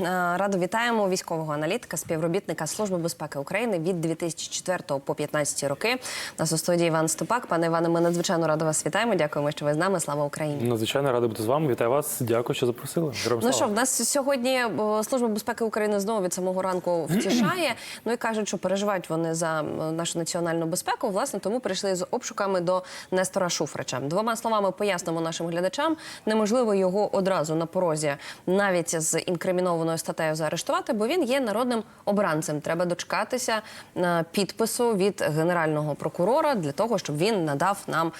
Е, Радо вітаємо військового аналітика, співробітника Служби безпеки України від 2004 по 2015 роки. Нас у студії Іван Ступак. Пане Іване, ми надзвичайно радо вас вітаємо. Дякуємо, що ви з нами. Слава Україні. Надзвичайно радий бути з вами. Вітаю вас. Дякую, що запросили. Героям Ну що, в нас сьогодні е, Служба безпеки України знову від самого ранку втішає. Ну і кажуть, що переживають вони за нашу національну безпеку. Власне, тому прийшли з обшуками до Нестора Шуфрича. Двома словами пояснимо нашим глядачам. Неможливо його одразу на порозі, навіть з інкримінованою статтею заарештувати, бо він є народним обранцем. Треба дочекатися е, підпису від генерального прокурора для того, щоб він надав нам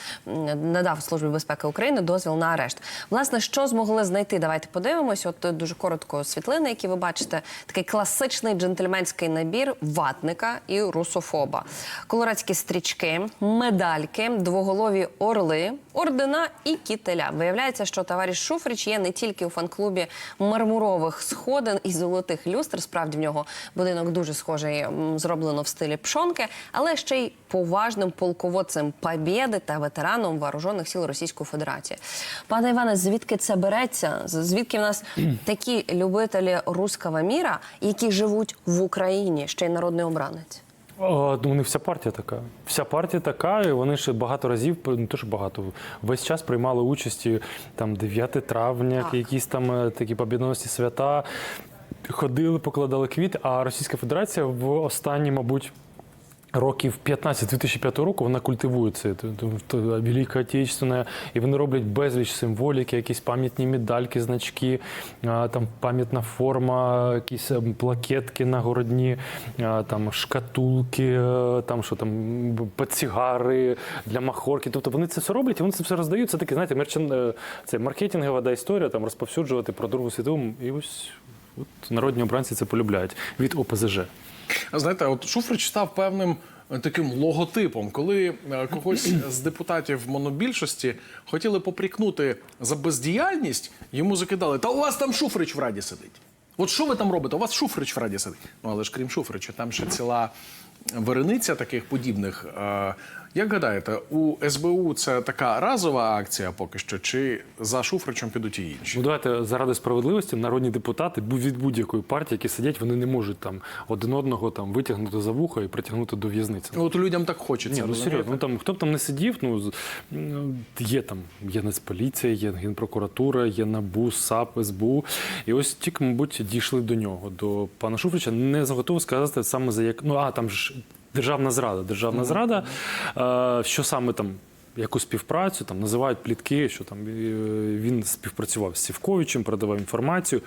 надав службі безпеки України дозвіл на арешт. Власне, що змогли знайти? Давайте подивимось. От дуже коротко світлини, які ви бачите, такий класичний джентльменський набір ватника і русофоба, колорадські стрічки, медальки, двоголові орли, ордена і кітеля. Виявляється, що товариш Шуфрич є не тільки у фан-клубі мармурових сходин із золотих люстр. Справді в нього будинок дуже схожий, зроблено в стилі пшонки, але ще й поважним полководцем Побєди та ветераном вооружених сил Російської Федерації. Пане Іване, звідки це береться? Звідки в нас такі любителі руського міра, які живуть в Україні, ще й народний обранець? О, ну, у вся партія така. Вся партія така, і вони ще багато разів, не то що багато, весь час приймали участь там 9 травня, Так. якісь там е, такі побідності свята. Ходили, покладали квіт, а Російська Федерація в останні, мабуть. Років 15 2005 року вона культивує це Велика Отечественна, і вони роблять безліч символіки, якісь пам'ятні медальки, значки, там пам'ятна форма, якісь ем, плакетки нагородні, там шкатулки, е, там що там портсигари для махорки. Тобто вони це все роблять і вони це все роздають. Це таке, знаєте, мерчен, е, це маркетингова да, історія, там розповсюджувати про Другу світову. І ось от народні обранці це полюбляють від ОПЗЖ. Знаєте, от Шуфрич став певним е, таким логотипом, коли е, когось з депутатів монобільшості хотіли попрікнути за бездіяльність, йому закидали: Та у вас там Шуфрич в раді сидить. От що ви там робите? У вас Шуфрич в раді сидить. Ну але ж крім Шуфрича, там ще ціла верениця таких подібних. Е, Як гадаєте, у СБУ це така разова акція поки що, чи за Шуфричем підуть і інші? Ну давайте заради справедливості народні депутати від будь-якої партії, які сидять, вони не можуть там один одного там витягнути за вуха і притягнути до в'язниці. Ну, От людям так хочеться. Ні, ну серйозно, ну там хто б там не сидів, ну є там є Нацполіція, є Генпрокуратура, є НАБУ, САП, СБУ. І ось тільки, мабуть, дійшли до нього, до пана Шуфрича. Не готовий сказати саме за як. Ну а там ж державна зрада. Державна зрада, е, що саме там. Яку співпрацю там називають плітки, що там е, він співпрацював з Сівковичем, передавав інформацію.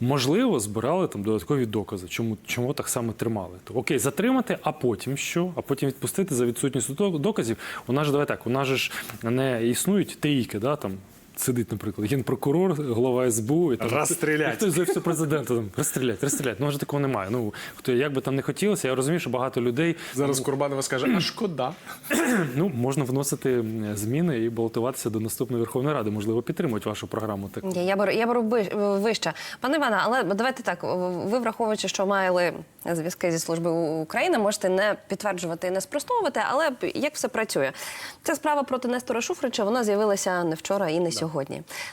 Можливо, збирали там додаткові докази, чому, чому так само тримали. То окей, затримати, а потім що? А потім відпустити за відсутністю док- доказів. У нас же давай так, у нас же ж не існують трійки, да там. Сидить, наприклад, генпрокурор, голова СБУ і там Розстрілять. і хтось за все президента там розстрілять, розстрілять. Ну вже такого немає. Ну хто як би там не хотілося, я розумію, що багато людей Зараз Курбанова скаже, а шкода. ну можна вносити зміни і балотуватися до наступної Верховної Ради. Можливо, підтримують вашу програму. Так я беру, я беру би- вище. Пане Іване, але давайте так. Ви враховуючи, що мали зв'язки зі служби України, можете не підтверджувати і не спростовувати, але як все працює? Ця справа проти Нестора Шуфрича вона з'явилася не вчора і не сьогодні.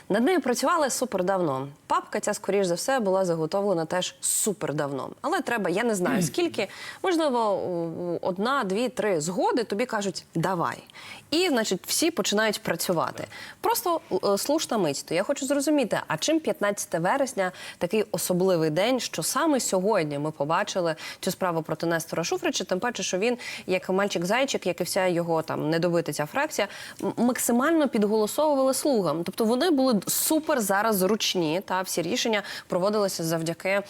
Над нею працювали супер давно. Папка ця, скоріш за все, була заготовлена теж супер давно. Але треба, я не знаю скільки, можливо, одна, дві, три згоди тобі кажуть давай. І, значить, всі починають працювати. Просто е, слушна мить. То я хочу зрозуміти, а чим 15 вересня такий особливий день, що саме сьогодні ми побачили цю справу проти Нестора Шуфрича, тим паче, що він, як мальчик-зайчик, як і вся його там недобитиця фракція, максимально підголосовували слугам. Тобто вони були супер зараз зручні, та всі рішення проводилися завдяки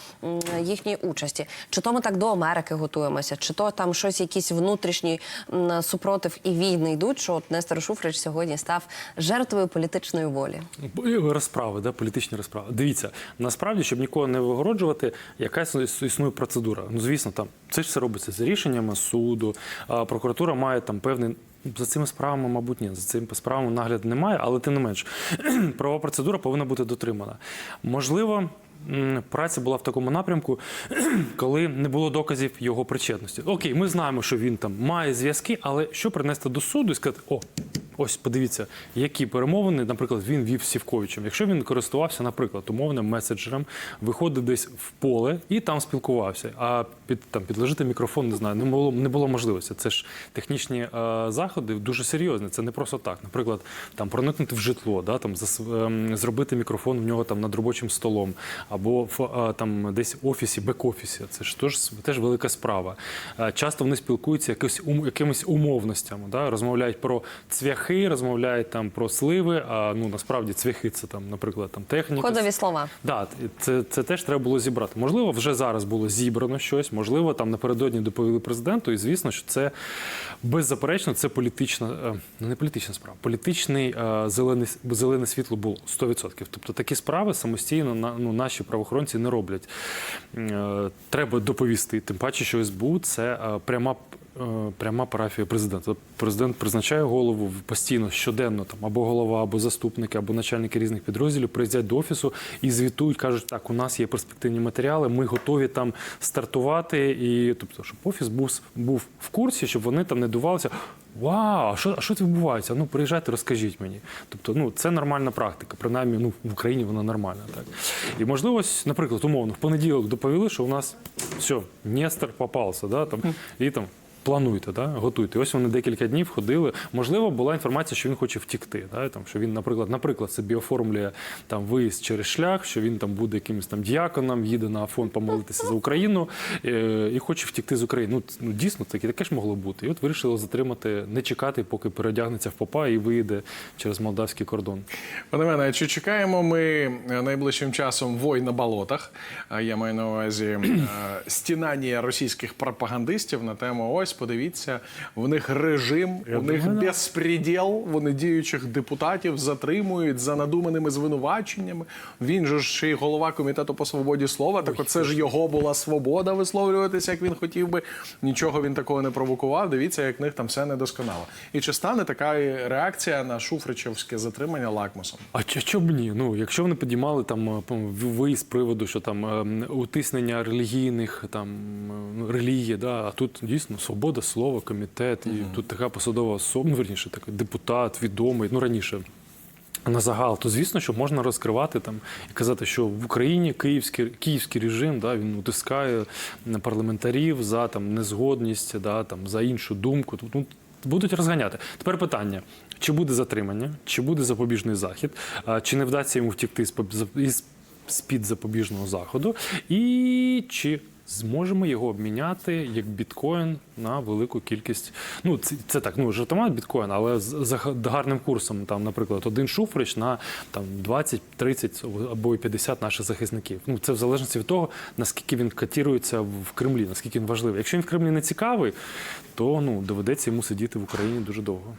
їхній участі. Чи то ми так до Америки готуємося, чи то там щось, якісь внутрішні супротив і війни йдуть, що от Нестор Шуфрич сьогодні став жертвою політичної волі. Розправи, да, політичні розправи. Дивіться, насправді, щоб нікого не вигороджувати, якась іс- існує процедура. Ну, звісно, там це ж все робиться за рішеннями суду. Прокуратура має там певний. За цими справами, мабуть, ні, за цими справами нагляд немає, але тим не менш, правова процедура повинна бути дотримана. Можливо, праця була в такому напрямку, коли не було доказів його причетності. Окей, ми знаємо, що він там має зв'язки, але що принести до суду і сказати, о, Ось подивіться, які перемовини, наприклад, він вів з Сівковичем. Якщо він користувався, наприклад, умовним меседжером, виходив десь в поле і там спілкувався. А під там підложити мікрофон, не знаю, не було не було можливості. Це ж технічні е, заходи дуже серйозні. Це не просто так. Наприклад, там проникнути в житло, да, там зас- ем, зробити мікрофон в нього там над робочим столом, або в е, там десь офісі, бек-офісі. Це ж теж, теж велика справа. Е, Часто вони спілкуються якось якимись умовностями, да, розмовляють про цвяхи, розмовляють там про сливи. А ну насправді цвяхи це там, наприклад, там техніка. Кодові слова. Да, це, це теж треба було зібрати. Можливо, вже зараз було зібрано щось, можливо, там напередодні доповіли президенту, і звісно, що це беззаперечно, це політична, е, ну не політична справа, політичний е, зелене, зелене світло було 100%. Тобто такі справи самостійно на- ну, наші правоохоронці не роблять. Е, Треба доповісти. Тим паче, що СБУ це пряма. Е, Пряма парафія президента. Тобто Президент призначає голову постійно щоденно там або голова, або заступники, або начальники різних підрозділів приїздять до офісу і звітують, кажуть, так, у нас є перспективні матеріали, ми готові там стартувати. І тобто, щоб офіс був, був в курсі, щоб вони там не дувалися. Вау, а що, а що це відбувається? Ну, приїжджайте, розкажіть мені. Тобто, ну це нормальна практика. Принаймні, ну в Україні вона нормальна. Так і можливо, ось, наприклад, умовно, в понеділок доповіли, що у нас все, Нестор попався, да, там, і там. Плануйте, да? готуйте. Ось вони декілька днів ходили. Можливо, була інформація, що він хоче втікти. Да? Там, що він, наприклад, наприклад, собі оформлює там виїзд через шлях, що він там буде якимось там діаконом, їде на Афон помолитися за Україну е, і хоче втікти з України. Ну, ну дійсно, таке таке ж могло бути. І от вирішили затримати, не чекати, поки переодягнеться в попа і виїде через молдавський кордон. Пане мене, чи чекаємо ми е, найближчим часом вой на болотах? Я маю на увазі е, стінання російських пропагандистів на тему ось, подивіться, в них режим, Я у них думаю, безпреділ, вони діючих депутатів затримують за надуманими звинуваченнями. Він же ж ще й голова комітету по свободі слова. Так оце ж його була свобода висловлюватися, як він хотів би. Нічого він такого не провокував. Дивіться, як в них там все недосконало. І чи стане така реакція на шуфричевське затримання лакмусом? А що б ні? Ну, якщо вони підіймали там е, пом- в- виїзд з приводу, що там ем, утиснення релігійних там е, ну, релігії, да, а тут дійсно свобода слова, комітет, і тут така посадова особа, ну, верніше, такий депутат, відомий, ну раніше. На загал, то звісно, що можна розкривати там і казати, що в Україні київський київський режим да він утискає парламентарів за там незгодність, да там за іншу думку. Ну, будуть розганяти. Тепер питання: чи буде затримання, чи буде запобіжний захід, чи не вдасться йому втікти з поб- з-під запобіжного заходу, і чи зможемо його обміняти як біткоін на велику кількість. Ну, це, це так, ну жартома біткоін, але з, з гарним курсом, там, наприклад, один шуфрич на там 20, 30 або і 50 наших захисників. Ну, це в залежності від того, наскільки він котірується в Кремлі, наскільки він важливий. Якщо він в Кремлі не цікавий, то ну доведеться йому сидіти в Україні дуже довго.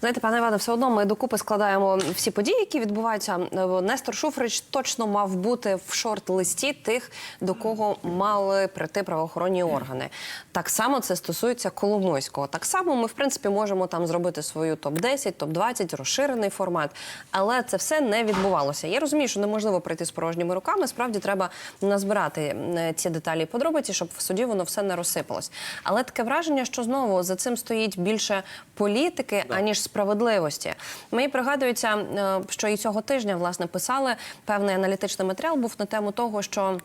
Знаєте, пане Іване, все одно ми докупи складаємо всі події, які відбуваються. Е, Нестор Шуфрич точно мав бути в шорт-листі тих, до кого мали прийти правоохоронні органи. Так само це стосується Коломойського. Так само ми, в принципі, можемо там зробити свою топ-10, топ-20, розширений формат. Але це все не відбувалося. Я розумію, що неможливо прийти з порожніми руками. Справді треба назбирати ці деталі і подробиці, щоб в суді воно все не розсипалось. Але таке враження, що знову за цим стоїть більше політики, аніж справедливості. Мені пригадується, е, що і цього тижня власне писали певний аналітичний матеріал був на тему того, що.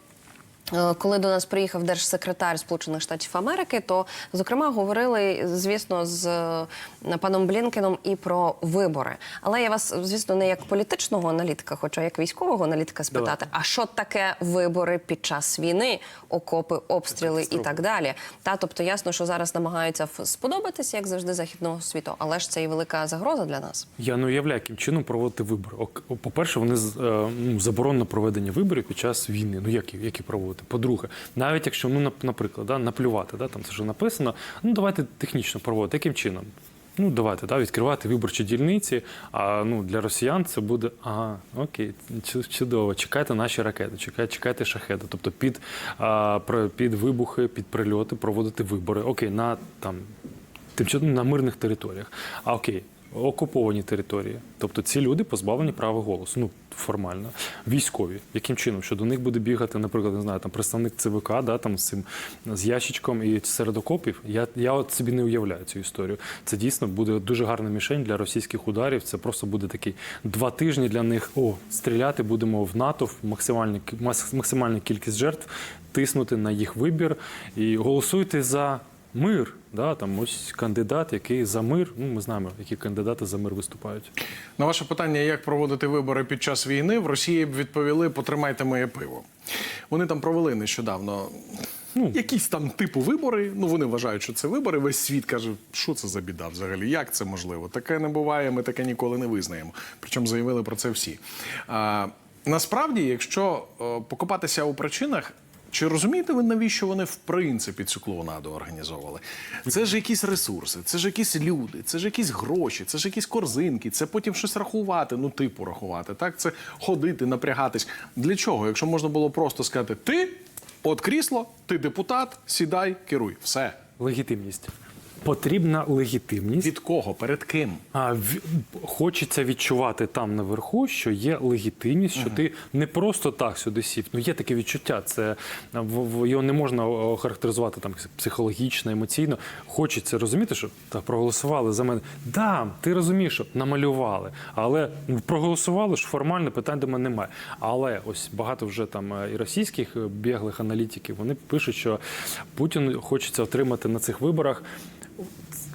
Е, Коли до нас приїхав держсекретар Сполучених Штатів Америки, то зокрема говорили, звісно, з е, паном Блінкеном і про вибори. Але я вас, звісно, не як політичного аналітика, хоча як військового аналітика спитати, а що таке вибори під час війни, окопи, обстріли і так далі. Та тобто ясно, що зараз намагаються сподобатися, як завжди, західного світу, але ж це і велика загроза для нас. Я не уявляю, яким чином проводити вибори. Ок- По-перше, вони е, ну, заборонено проведення виборів під час війни. Ну які, які проводити? По-друге, навіть якщо ну, наприклад, да, наплювати, да, там це вже написано. Ну давайте технічно проводити. Яким чином? Ну давайте да, відкривати виборчі дільниці. А ну для росіян це буде ага, окей, чудово. Чекайте наші ракети, чекайте, чекайте шахеди. Тобто під, а, під вибухи, під прильоти проводити вибори. Окей, на там тимчасово на мирних територіях. А окей, окуповані території. Тобто ці люди позбавлені права голосу. Ну формально, військові. Яким чином? Що до них буде бігати, наприклад, не знаю, там представник ЦВК, да, там з цим з ящичком і серед окопів. Я, я от собі не уявляю цю історію. Це дійсно буде дуже гарна мішень для російських ударів. Це просто буде такий два тижні для них. О, стріляти будемо в НАТО, в максимальну, максимальну кількість жертв, тиснути на їх вибір і голосуйте за мир. Да, там ось кандидат, який за мир. Ну, ми знаємо, які кандидати за мир виступають. На ваше питання, як проводити вибори під час війни, в Росії б відповіли: потримайте моє пиво. Вони там провели нещодавно. Ну, якісь там типу вибори. Ну вони вважають, що це вибори. Весь світ каже, що це за біда взагалі? Як це можливо? Таке не буває, ми таке ніколи не визнаємо. Причому заявили про це всі. А, насправді, якщо покопатися у причинах. Чи розумієте ви, навіщо вони в принципі цю клоунаду організовували? Це ж якісь ресурси, це ж якісь люди, це ж якісь гроші, це ж якісь корзинки, це потім щось рахувати, ну типу рахувати. Так, це ходити, напрягатись. Для чого? Якщо можна було просто сказати: ти от крісло, ти депутат, сідай, керуй. Все. Легітимність. Потрібна легітимність. Від кого? Перед ким? А в- хочеться відчувати там наверху, що є легітимність, що ти не просто так сюди сів. Ну є таке відчуття. Це його не можна охарактеризувати там психологічно, емоційно. Хочеться розуміти, що так проголосували за мене. Да, ти розумієш, що намалювали, але ну, проголосували ж формально питань до мене немає. Але ось багато вже там е, і російських е, біглих аналітиків вони пишуть, що Путін хочеться отримати на цих виборах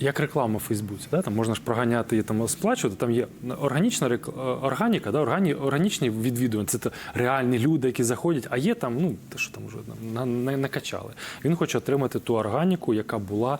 як реклама в Фейсбуці, да? там можна ж проганяти і там сплачувати. Там є органічна рек... е, органіка, да? Органі... органічні відвідування. Це реальні люди, які заходять, а є там, ну те, що там вже на... на... накачали. Він хоче отримати ту органіку, яка була.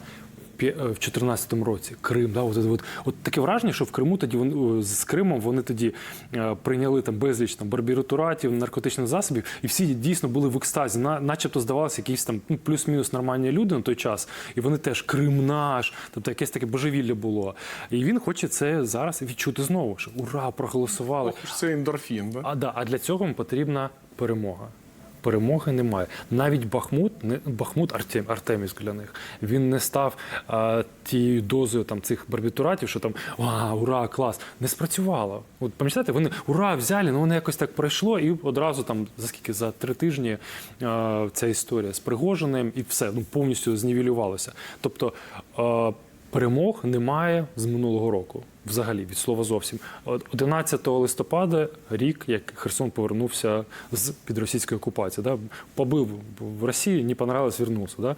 В е, В 2014 році Крим, да, от, от, от таке враження, що в Криму тоді вони з Кримом вони тоді е, прийняли там безліч там барбітуратів, наркотичних засобів, і всі дійсно були в екстазі. На, начебто здавалося, якісь там ну, плюс-мінус нормальні люди на той час, і вони теж Крим наш, тобто якесь таке божевілля було. І він хоче це зараз відчути знову. Що ура, проголосували. Це ендорфін, да? А, да, а для цього потрібна перемога. Перемоги немає. Навіть Бахмут, не Бахмут Артем, Артемівськ для них. Він не став а, тією дозою там цих барбітуратів, що там а, ура, клас. Не спрацювало. От пам'ятаєте, вони ура, взяли, ну воно якось так пройшло, і одразу там за скільки за три тижні а, ця історія з Пригожиним і все ну повністю знівелювалося. Тобто. А, Перемог немає з минулого року, взагалі від слова зовсім. 11 листопада, рік, як Херсон повернувся з під російської окупації, да, побив в Росії, не понравилось, вернувся. Да.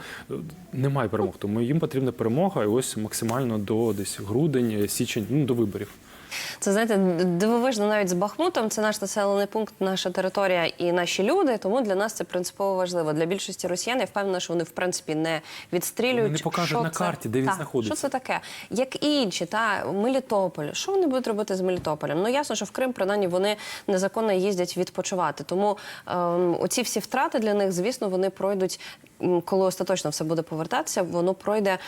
Немає перемог, тому їм потрібна перемога, і ось максимально до десь грудень, січень, ну до виборів. Це знаєте, дивовижно навіть з Бахмутом. Це наш населений пункт, наша територія і наші люди. Тому для нас це принципово важливо. Для більшості росіян я впевнена, що вони в принципі не відстрілюють. Вони не покажуть що на це- карті, де він Так, знаходиться. Що це таке? Як і інші, та Мелітополь. Що вони будуть робити з Мелітополем? Ну ясно, що в Крим принаймні вони незаконно їздять відпочивати. Тому ем, оці всі втрати для них, звісно, вони пройдуть. Коли остаточно все буде повертатися, воно пройде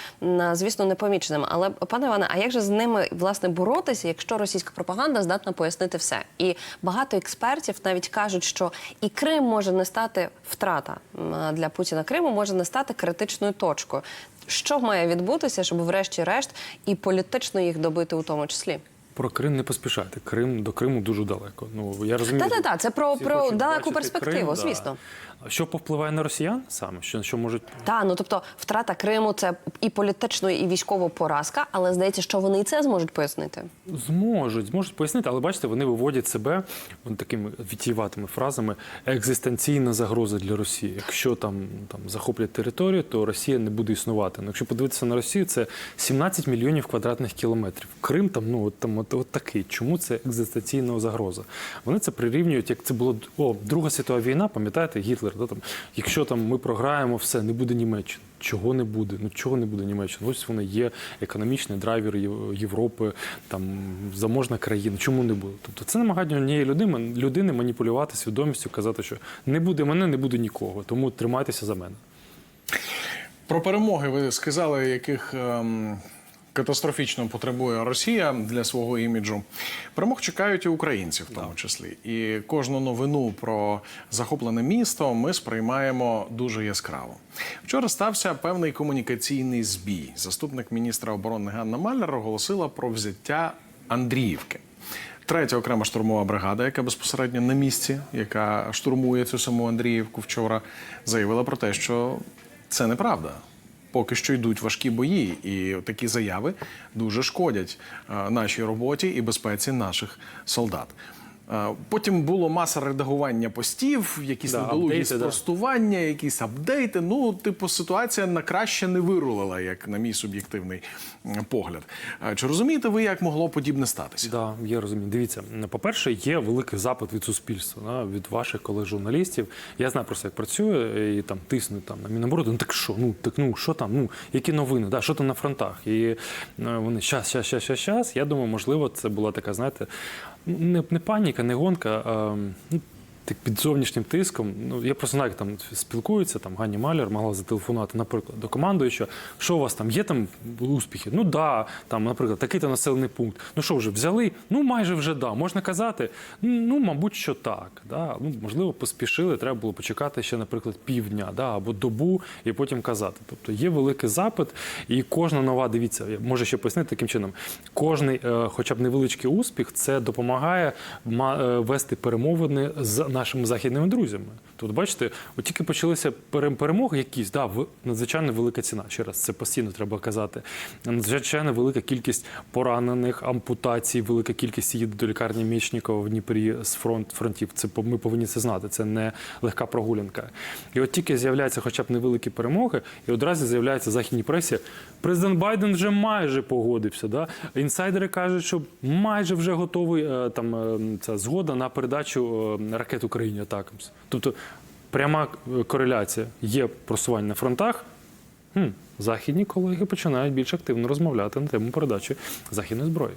звісно непоміченим. Але пане Іване, а як же з ними власне боротися, якщо російська пропаганда здатна пояснити все? І багато експертів навіть кажуть, що і Крим може не стати втрата для Путіна. Криму може не стати критичною точкою. Що має відбутися, щоб, врешті-решт, і політично їх добити у тому числі? Про Крим не поспішайте. Крим до Криму дуже далеко. Ну я розумію. Та-та-та, це про, всі про хочуть далеку бачити перспективу, Крим, да. звісно. А Що повпливає на росіян саме? Що, що можуть Та ну тобто втрата Криму це і політично, і військова поразка, але здається, що вони і це зможуть пояснити. Зможуть, зможуть пояснити, але бачите, вони виводять себе от такими вітіюватими фразами екзистенційна загроза для Росії. Якщо там, там захоплять територію, то Росія не буде існувати. Ну, якщо подивитися на Росію, це 17 мільйонів квадратних кілометрів. Крим там, ну от там от, от такий. Чому це екзистенційна загроза? Вони це прирівнюють, як це було о, Друга світова війна, пам'ятаєте, Гітлер, да, там, якщо там ми програємо, все, не буде Німеччини. Чого не буде? Ну чого не буде Німеччина? Ось вони є економічний драйвер Європи, там заможна країна. Чому не буде? Тобто це намагання однієї людини, людини маніпулювати свідомістю, казати, що не буде мене, не буде нікого. Тому тримайтеся за мене. Про перемоги ви сказали, яких ем, катастрофічно потребує Росія для свого іміджу. Перемог чекають і українці, в тому числі. І кожну новину про захоплене місто ми сприймаємо дуже яскраво. Вчора стався певний комунікаційний збій. Заступник міністра оборони Ганна Маляр оголосила про взяття Андріївки. Третя окрема штурмова бригада, яка безпосередньо на місці, яка штурмує цю саму Андріївку вчора, заявила про те, що це неправда. Поки що йдуть важкі бої, і такі заяви дуже шкодять е, нашій роботі і безпеці наших солдат. Е, Потім було маса редагування постів, якісь Да, недолугі апдейти, да. спростування, якісь апдейти. Ну, типу, ситуація на краще не вирулила, як на мій суб'єктивний погляд. Е, Чи розумієте ви, як могло подібне статися? Да, я розумію. Дивіться, по-перше, є великий запит від суспільства, від ваших колег журналістів. Я знаю просто, як працює, і там тиснуть там на Міноборони. Ну так що? Ну так ну що там? Ну які новини? Да, що там на фронтах? І е, вони щас, щас, щас, щас, щас. Я думаю, можливо, це була така, знаєте, не, не паніка, не гонка. А, ну, так під зовнішнім тиском, ну я просто знаю, як там спілкуються, там Гані Маляр могла зателефонувати, наприклад, до командуючого, що у вас там є там успіхи? Ну да, там, наприклад, такий-то населений пункт. Ну що вже взяли? Ну майже вже да. Можна казати, ну мабуть, що так. Да. Ну можливо, поспішили. Треба було почекати ще, наприклад, півдня, да, або добу, і потім казати. Тобто є великий запит, і кожна нова, дивіться, я можу ще пояснити таким чином. Кожний, е, хоча б невеличкий успіх, це допомагає ма- е, вести перемовини з нашими західними друзями. Тобто, бачите, от тільки почалися пере- перемоги якісь, да, надзвичайно велика ціна. Ще раз, це постійно треба казати. Надзвичайно велика кількість поранених, ампутацій, велика кількість їде до лікарні Мічнікова в Дніпрі з фронт фронтів. Це ми повинні це знати. Це не легка прогулянка. І от тільки з'являються хоча б невеликі перемоги, і одразу з'являється в західній пресі. Президент Байден вже майже погодився. Да? Інсайдери кажуть, що майже вже готовий е, там е, ця згода на передачу е, ракет Україні Атакамс. Тобто пряма е, кореляція. Є просування на фронтах. Хм, західні колеги починають більш активно розмовляти на тему передачі західної зброї.